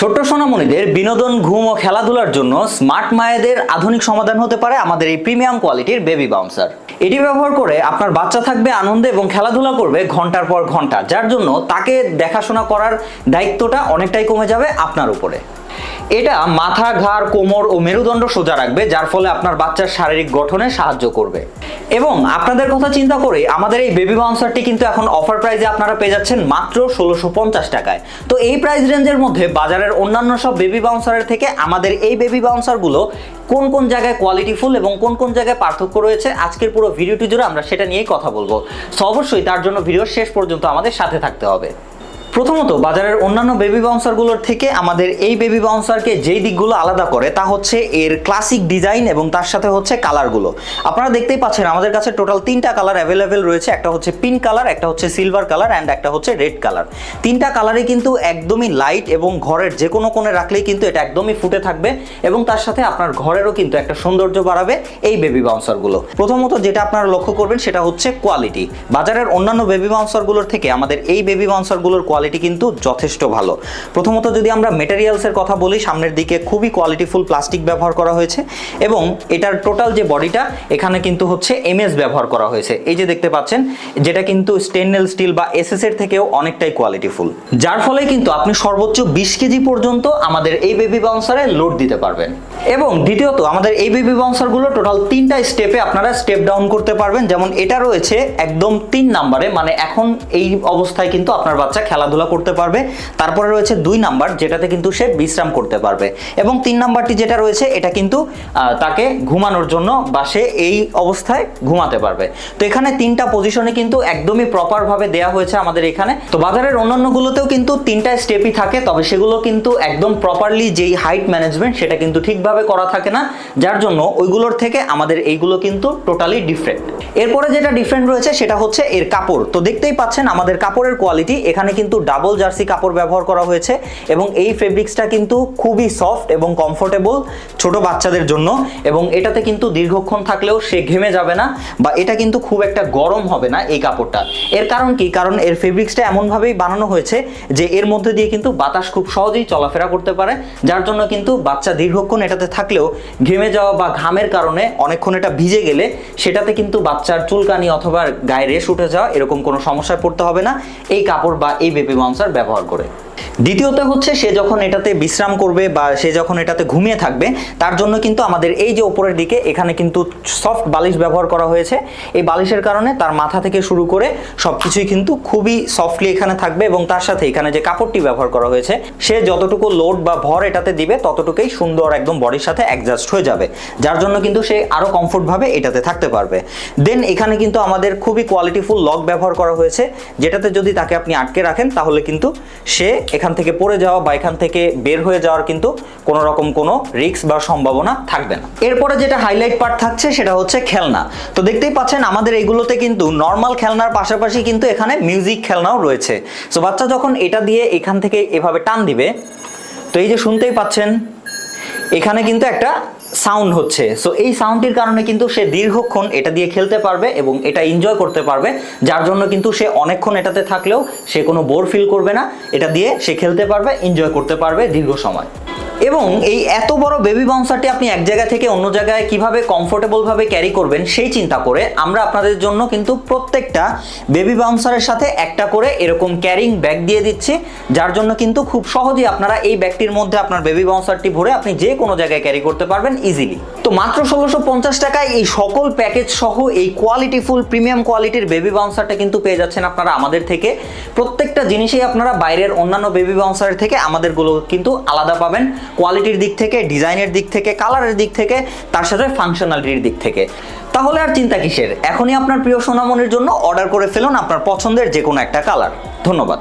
ছোট্ট সোনামণিদের বিনোদন, ঘুম ও খেলাধুলার জন্য স্মার্ট মায়েদের আধুনিক সমাধান হতে পারে আমাদের এই প্রিমিয়াম কোয়ালিটির বেবি বাউন্সার। এটি ব্যবহার করে আপনার বাচ্চা থাকবে আনন্দে এবং খেলাধুলা করবে ঘণ্টার পর ঘণ্টা, যার জন্য তাকে দেখাশোনা করার দায়িত্বটা অনেকটাই কমে যাবে আপনার উপরে। এটা মাথা, ঘাড়, কোমর ও মেরুদণ্ড সোজা রাখবে, যার ফলে আপনার বাচ্চার শারীরিক গঠনে সাহায্য করবে। এবং আপনাদের কথা চিন্তা করে আমাদের এই বেবি বাউন্সারটি কিন্তু এখন অফার প্রাইসে আপনারা পেয়ে যাচ্ছেন মাত্র ষোলোশো পঞ্চাশ টাকায়। তো এই প্রাইস রেঞ্জের মধ্যে বাজারের অন্যান্য সব বেবি বাউন্সারের থেকে আমাদের এই বেবি বাউন্সারগুলো কোন কোন জায়গায় কোয়ালিটিফুল এবং কোন কোন জায়গায় পার্থক্য রয়েছে, আজকের পুরো ভিডিওটি জুড়ে আমরা সেটা নিয়েই কথা বলব। সো অবশ্যই তার জন্য ভিডিও শেষ পর্যন্ত আমাদের সাথে থাকতে হবে। প্রথমত, বাজারের অন্যান্য বেবি বাউন্সারগুলোর থেকে আমাদের এই বেবি বাউন্সারকে যেই দিকগুলো আলাদা করে, তা হচ্ছে এর ক্লাসিক ডিজাইন এবং তার সাথে হচ্ছে কালারগুলো আপনারা দেখতেই পাচ্ছেন, আমাদের কাছে টোটাল তিনটা কালার অ্যাভেলেবেল রয়েছে, একটা হচ্ছে পিঙ্ক কালার একটা হচ্ছে সিলভার কালার অ্যান্ড একটা হচ্ছে রেড কালার তিনটা কালারই কিন্তু একদমই লাইট এবং ঘরের যে কোনো কোণে রাখলেই কিন্তু এটা একদমই ফুটে থাকবে এবং তার সাথে আপনার ঘরেরও কিন্তু একটা সৌন্দর্য বাড়াবে এই বেবি বাউন্সারগুলো প্রথমত যেটা আপনারা লক্ষ্য করবেন, সেটা হচ্ছে কোয়ালিটি বাজারের অন্যান্য বেবি বাউন্সারগুলোর থেকে আমাদের এই বেবি বাউন্সারগুলোর কোয়ালিটি কিন্তু যথেষ্ট ভালো। প্রথমত যদি আমরা মেটেরিয়ালসের কথা বলি, সামনের দিকে খুবই কোয়ালিটিফুল প্লাস্টিক ব্যবহার করা হয়েছে এবং এটার টোটাল যে বডিটা, এখানে কিন্তু হচ্ছে এমএস ব্যবহার করা হয়েছে। এই যে দেখতে পাচ্ছেন, যেটা কিন্তু স্টেনলেস স্টিল বা এসএস এর থেকেও অনেকটাই কোয়ালিটিফুল যার ফলে কিন্তু আপনি সর্বোচ্চ বিশ কেজি পর্যন্ত আমাদের এই বেবি বাউন্সারে লোড দিতে পারবেন। এবং দ্বিতীয়ত, আমাদের এই বেবি বাউন্সারগুলো টোটাল তিনটা স্টেপে আপনারা স্টেপ ডাউন করতে পারবেন। যেমন এটা রয়েছে একদম তিন নাম্বারে মানে এখন এই অবস্থায় কিন্তু আপনার বাচ্চা খেলাধুলা করতে পারবে। তারপরে রয়েছে দুই নাম্বার যেটাতে কিন্তু সে বিশ্রাম করতে পারবে। এবং তিন নাম্বারটি যেটা রয়েছে, এটা কিন্তু তাকে ঘুমানোর জন্য বা সে এই অবস্থায় ঘুমাতে পারবে। তো এখানে তিনটা পজিশনে কিন্তু একদমই প্রপারভাবে দেয়া হয়েছে আমাদের এখানে। তো বাজারের অন্যান্যগুলোতেও কিন্তু তিনটা স্টেপই থাকে, তবে সেগুলো কিন্তু একদম প্রপারলি যেই হাইট ম্যানেজমেন্ট সেটা কিন্তু ঠিকভাবে করা থাকে না, যার জন্য ওইগুলোর থেকে আমাদের এইগুলো কিন্তু টোটালি ডিফারেন্ট এরপরে যেটা ডিফারেন্ট রয়েছে সেটা হচ্ছে এর কাপড়। তো দেখতেই পাচ্ছেন আমাদের কাপড়ের কোয়ালিটি এখানে কিন্তু ডাবল জার্সি কাপড় ব্যবহার করা হয়েছে এবং এই ফেব্রিক্সটা কিন্তু খুবই সফট এবং কমফোর্টেবল ছোট বাচ্চাদের জন্য এবং এটাতে কিন্তু দীর্ঘক্ষণ থাকলেও সে ঘেমে যাবে না বা এটা কিন্তু খুব একটা গরম হবে না এই কাপড়টা। এর কারণ কি? কারণ এর ফেব্রিক্সটা এমনভাবেই বানানো হয়েছে যে এর মধ্যে দিয়ে কিন্তু বাতাস খুব সহজেই চলাফেরা করতে পারে, যার জন্য কিন্তু বাচ্চা দীর্ঘক্ষণ এটাতে থাকলেও ঘেমে যাওয়া বা ঘামের কারণে অনেকক্ষণ এটা ভিজে গেলে সেটাতে কিন্তু বাচ্চার চুলকানি অথবা গায়ে রেশ উঠে যাওয়া এরকম কোনো সমস্যায় পড়তে হবে না। এই কাপড় বা এই বেবি বাউন্সার ব্যবহার করে। দ্বিতীয়ত হচ্ছে সে যখন এটাতে বিশ্রাম করবে বা সে যখন এটাতে ঘুমিয়ে থাকবে, তার জন্য কিন্তু আমাদের এই যে ওপরের দিকে, এখানে কিন্তু সফট বালিশ ব্যবহার করা হয়েছে। এই বালিশের কারণে তার মাথা থেকে শুরু করে সব কিছুই কিন্তু খুবই সফটলি এখানে থাকবে এবং তার সাথে এখানে যে কাপড়টি ব্যবহার করা হয়েছে, সে যতটুকু লোড বা ভর এটাতে দিবে, ততটুকুই সুন্দর একদম বডির সাথে অ্যাডজাস্ট হয়ে যাবে। যার জন্য কিন্তু সে আরও কমফোর্টভাবে এটাতে থাকতে পারবে। দেন এখানে কিন্তু আমাদের খুবই কোয়ালিটিফুল লক ব্যবহার করা হয়েছে, যেটাতে যদি তাকে আপনি আটকে রাখেন, তাহলে কিন্তু সে এখান থেকে পড়ে যাওয়া বা এখান থেকে বের হয়ে যাওয়ার কিন্তু কোনো রকম কোনো রিস্ক বা সম্ভাবনা থাকবে না। এরপরে যেটা হাইলাইট পার্ট থাকছে সেটা হচ্ছে খেলনা। তো দেখতেই পাচ্ছেন আমাদের এগুলোতে কিন্তু নর্মাল খেলনার পাশাপাশি কিন্তু এখানে মিউজিক খেলনাও রয়েছে। সো বাচ্চা যখন এটা দিয়ে এখান থেকে এভাবে টান দিবে, তো এই যে শুনতেই পাচ্ছেন, এখানে কিন্তু একটা সাউন্ড হচ্ছে। সো এই সাউন্ডটির কারণে কিন্তু সে দীর্ঘক্ষণ এটা দিয়ে খেলতে পারবে এবং এটা এনজয় করতে পারবে। যার জন্য কিন্তু সে অনেকক্ষণ এটাতে থাকলেও সে কোনো বোর ফিল করবে না। এটা দিয়ে সে খেলতে পারবে এনজয় করতে পারবে দীর্ঘ সময়। এবং এই এত বড় বেবি বাউন্সারটি আপনি এক জায়গা থেকে অন্য জায়গায় কীভাবে কমফোর্টেবলভাবে ক্যারি করবেন সেই চিন্তা করে আমরা আপনাদের জন্য কিন্তু প্রত্যেকটা বেবি বাউন্সারের সাথে একটা করে এরকম ক্যারিং ব্যাগ দিয়ে দিচ্ছি, যার জন্য কিন্তু খুব সহজেই আপনারা এই ব্যাগটির মধ্যে আপনার বেবি বাউন্সারটি ভরে আপনি যে কোনো জায়গায় ক্যারি করতে পারবেন ইজিলি তো মাত্র ষোলোশো পঞ্চাশ টাকায় এই সকল প্যাকেজ সহ এই কোয়ালিটিফুল প্রিমিয়াম কোয়ালিটির বেবি বাউন্সারটা কিন্তু পেয়ে যাচ্ছেন আপনারা আমাদের থেকে। প্রত্যেকটা জিনিসেই আপনারা বাইরের অন্যান্য বেবি বাউন্সারের থেকে আমাদেরগুলো কিন্তু আলাদা পাবেন। কোয়ালিটির দিক থেকে, ডিজাইনের দিক থেকে, কালারের দিক থেকে, তার সাথে ফাংশনালিটির দিক থেকে। তাহলে আর চিন্তা কিসের? এখনই আপনার প্রিয় সোনামনির জন্য অর্ডার করে ফেলুন আপনার পছন্দের যে কোনো একটা কালার ধন্যবাদ।